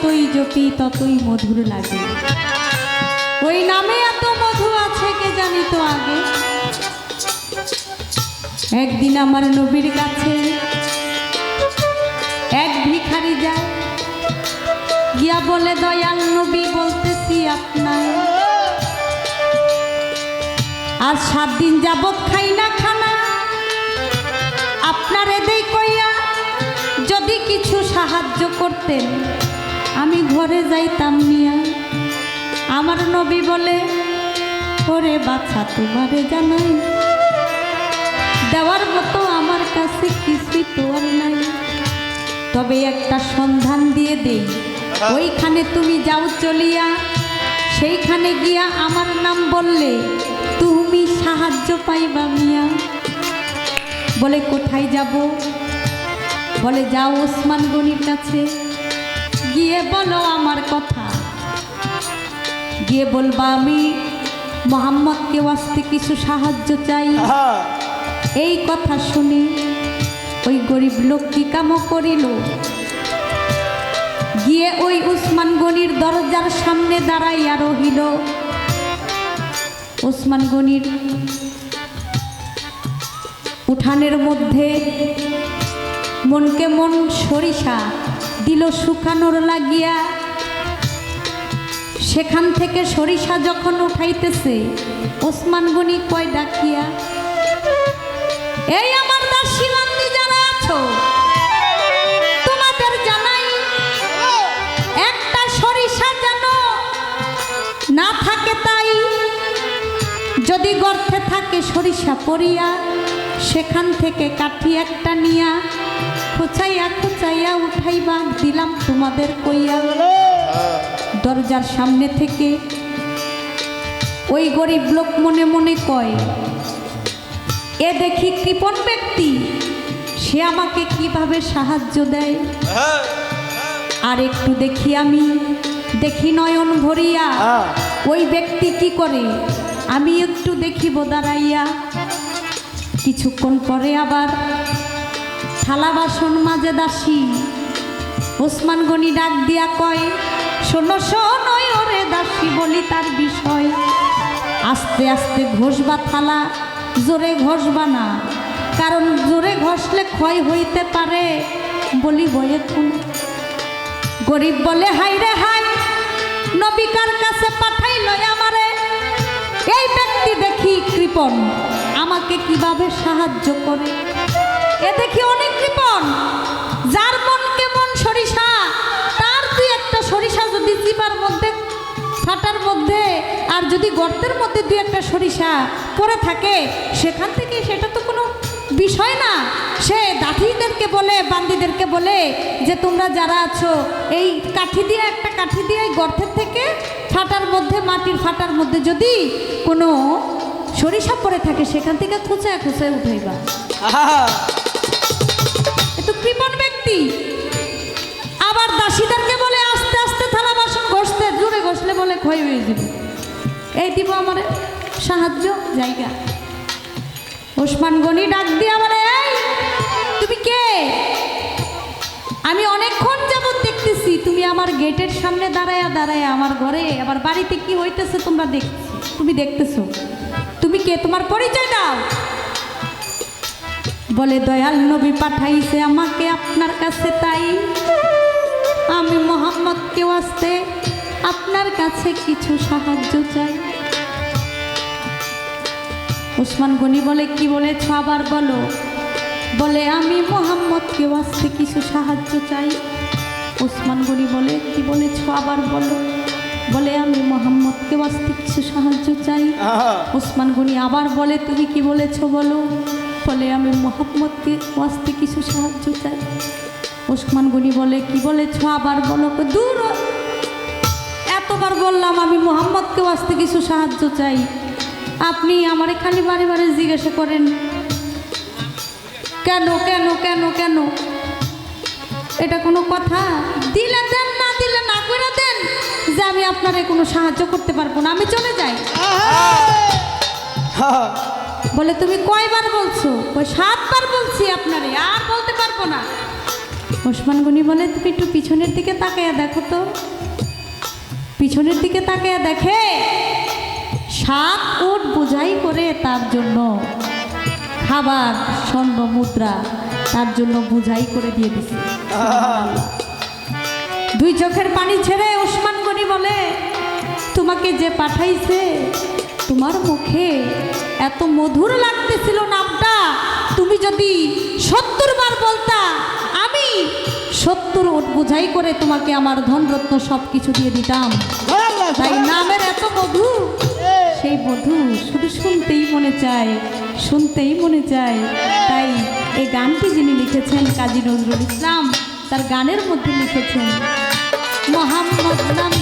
যতই জপি ততই মধুর লাগে। ওই নামে এত মধু আছে কে জানি তো আগে। একদিন আমার নবীর কাছে এক ভিখারি যায়। গিয়া বলে, দয়াল নবী, বলতেছি আপনার। আর সাত দিন যাবৎ খাই না খানা। আপনার এদেই কইয়া যদি কিছু সাহায্য করতেন। আমি ঘরে যাইতাম নিয়া আমার নবী বলে, ওরে বাচ্চা তোমারে জানাই। দেওয়ার মতো আমার কাছে কিছুই তো আর নাই। তবে একটা সন্ধান দিয়ে দেই। ওইখানে তুমি যাও চলিয়া। সেইখানে গিয়া আমার নাম বললে, তুমি সাহায্য পাইবা মিয়া। বলে, কোথায় যাব? বলে, যাও ওসমান গনির কাছে। গিয়ে বলো আমার কথা। গিয়ে বলবা আমি মোহাম্মদকে আসতে কিছু সাহায্য চাই। এই কথা শুনে ওই গরিব লোক কি কামও করিল? গিয়ে ওই উসমান গনির দরজার সামনে দাঁড়াইয়া রহিল। উসমান গনির উঠানের মধ্যে মনকে মন সরিষা দিল শুকানোর লাগিয়া। সেখান থেকে সরিষা যখন উঠাইতেছে, ওসমান গনি কয়, ডাকিয়া, এই আমার দাসী বান্দি যারা আছো, তোমাদের জানাই, একটা সরিষা যেন না থাকে তাই। যদি গর্তে থাকে সরিষা পড়িয়া, সেখান থেকে কাঠি একটা নিয়া খুচাইয়া খুচাইয়া উঠাইবা দিলাম তোমাদের কইয়া দরজার সামনে থেকে ওই গরিব লোক মনে মনে কয়, এ দেখি কৃপণ ব্যক্তি, সে আমাকে কীভাবে সাহায্য দেয় আর একটু দেখি আমি, দেখি নয়ন ভরিয়া। ওই ব্যক্তি কি করে আমি একটু দেখিব দাঁড়াইয়া, কিছুক্ষণ পরে আবার থালা বাসন মাঝে দাসী। ওসমান গনি ডাক দিয়া কয়, শোনো শোনই ওরে দাসী বলি তার বিষয়। আস্তে আস্তে ঘষবা থালা, জোরে ঘষবা না। কারণ জোরে ঘষলে ক্ষয় হইতে পারে বলি বয়ে গরিব বলে হাই রে হাই নবিকার কাছে পাঠাইল আমারে? এই ব্যক্তি দেখি কৃপণ, আমাকে কীভাবে সাহায্য করে? এ দেখি অনেক কৃপণ যার মন কেমন সরিষা, তার দুই একটা সরিষা যদি চিপার মধ্যে ফাটার মধ্যে, আর যদি গর্তের মধ্যে দুই একটা সরিষা পড়ে থাকে, সেখান থেকে সেটা তো কোনো বিষয় না। সে দাঠিদেরকে বলে, বান্দিদেরকে বলে যে, তোমরা যারা আছো, এই কাঠি দিয়ে, একটা কাঠি দিয়ে গর্তের থেকে ফাটার মধ্যে, মাটির ফাটার মধ্যে যদি কোনো সরিষা পড়ে থাকে, সেখান থেকে খুঁচায় খুঁচায় উঠাইবা। আহা, এ তো কৃপণ ব্যক্তি। আবার দাসীদেরকে বলে আস্তে আস্তে থালা বাসন ঘষতে জুড়ে ঘষলে বলে ক্ষয় হয়ে যাবে। এই দিব আমার সাহায্য জায়গা। ওসমান গনি ডাক দিয়ে আমার এই তুমি কে? আমি অনেকক্ষণ যাবত দেখতেছি তুমি আমার গেটের সামনে দাঁড়ায়া দাঁড়ায়া আমার ঘরে আমার বাড়িতে কি হইতেছে তোমরা দেখ তুমি দেখতেছো। তুমি কে? তোমার পরিচয় দাও। বলে দয়াল নবী পাঠাইছে আমাকে আপনার কাছে তাই। মোহাম্মদকে আসতে আপনার কাছে কিছু সাহায্য চাই। উসমান গনি বলে কি বলেছ? আবার বলো। বলে আমি মোহাম্মদকে আসতে কিছু সাহায্য চাই। উসমান গনি বলে কি বলেছ? আবার বলো। বলে আমি মোহাম্মদকে আসতে কিছু সাহায্য চাই। উসমান গনি আবার বলে তুমি কি বলেছ? বলো। বলে আমি মোহাম্মদকে আসতে কিছু সাহায্য চাই। ওসমান গনি বলে, কি বলেছ? আবার বলো দূর এতবার বললাম, আমি মোহাম্মদকে আসতে কিছু সাহায্য চাই। আপনি আমারে খালি বারে বারে জিজ্ঞাসা করেন, কেন কেন কেন কেন? এটা কোনো কথা? দিলে দেন, না দিলে না করে দেন, যে আমি আপনারে কোনো সাহায্য করতে পারব না, আমি চলে যাই। বলে, তুমি কয়বার বলছো? ওই সাতবার বলছি আপনারে, আর বলতে পারব না। ওসমান গনি বলে, তুমি একটু পিছনের দিকে তাকাইয়া দেখো তো। পিছনের দিকে তাকাইয়া দেখে, সাত উট বোঝাই করে তার জন্য খাবার, স্বর্ণ, মুদ্রা তার জন্য বোঝাই করে দিয়ে দিছে। দুই চোখের পানি ছেড়ে ওসমান গনি বলে, তোমাকে যে পাঠাইছে তোমার মুখে এত মধুর লাগতেছিল নামটা, তুমি যদি সত্তর বার বলতা, আমি সত্তর ওট বোঝাই করে তোমাকে আমার ধনরত্ন সব কিছু দিয়ে দিতাম। তাই নামের এত মধু, সেই মধু শুধু শুনতেই মনে চায়, শুনতেই মনে চায়। তাই এই গানটি যিনি লিখেছেন কাজী নজরুল ইসলাম, তার গানের মধ্যে লিখেছেন, মোহাম্মদ নাম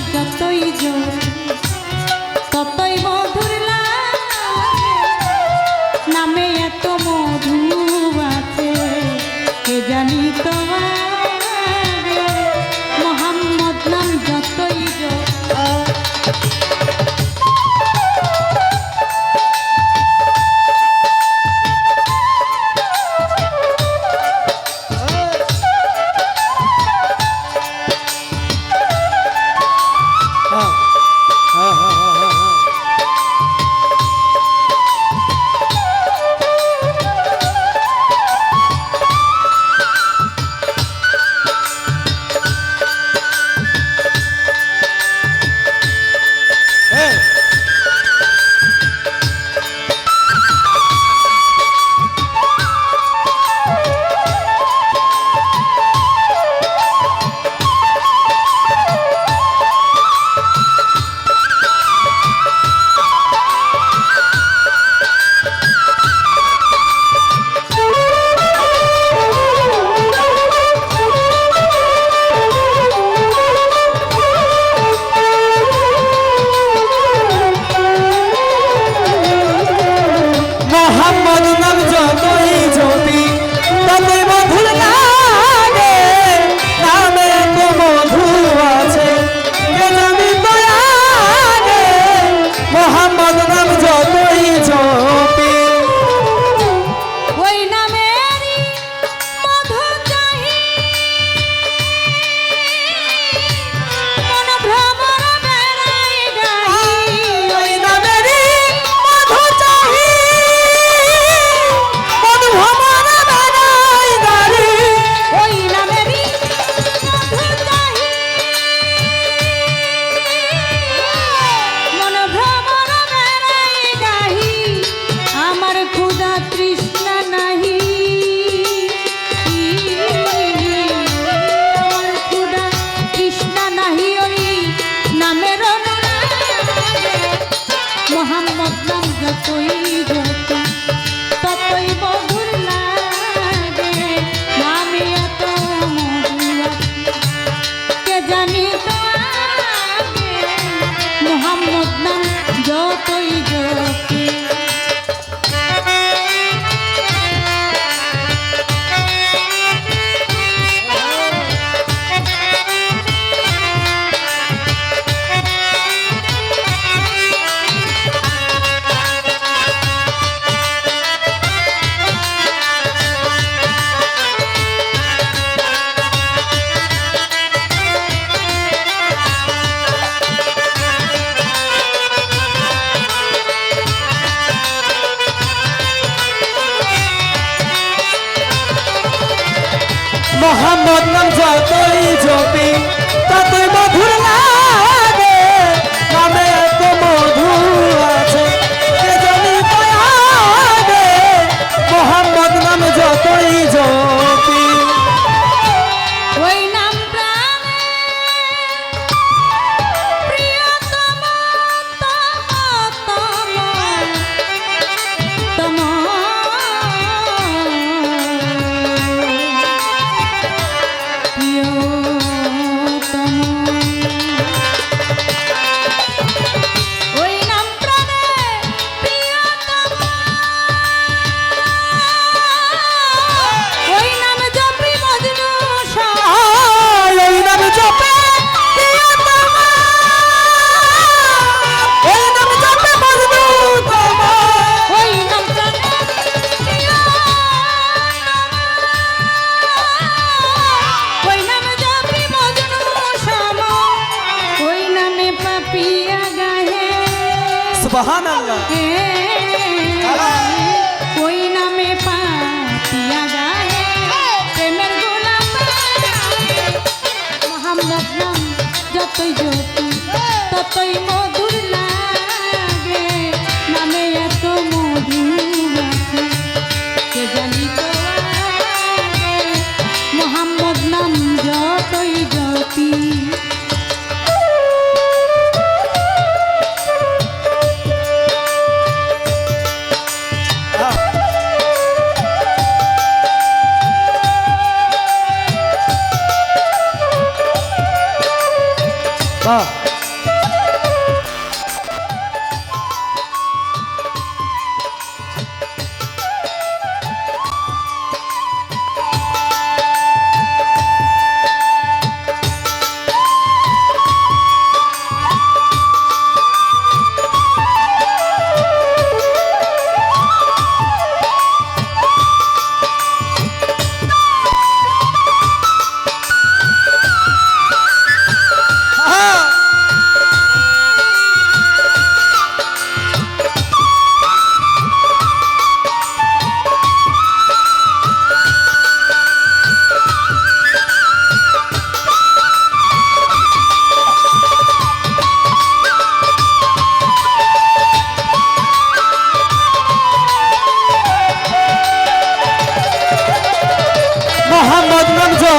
কই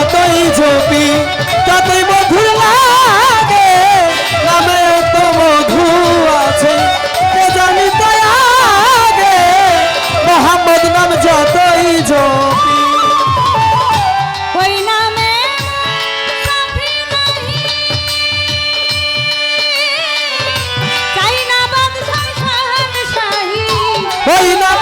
যতই জপি ততই মধুর লাগে নামে তো মধু আছে কে জানি তো আগে মোহাম্মদ নাম যতই জপি Hey, now.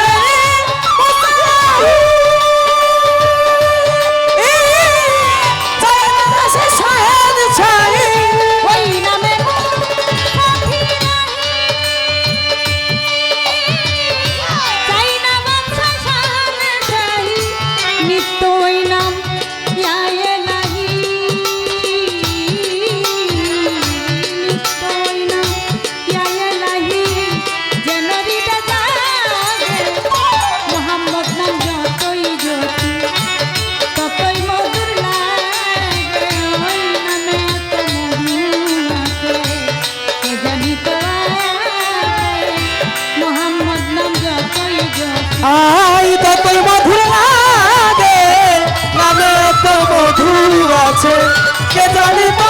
কে জানি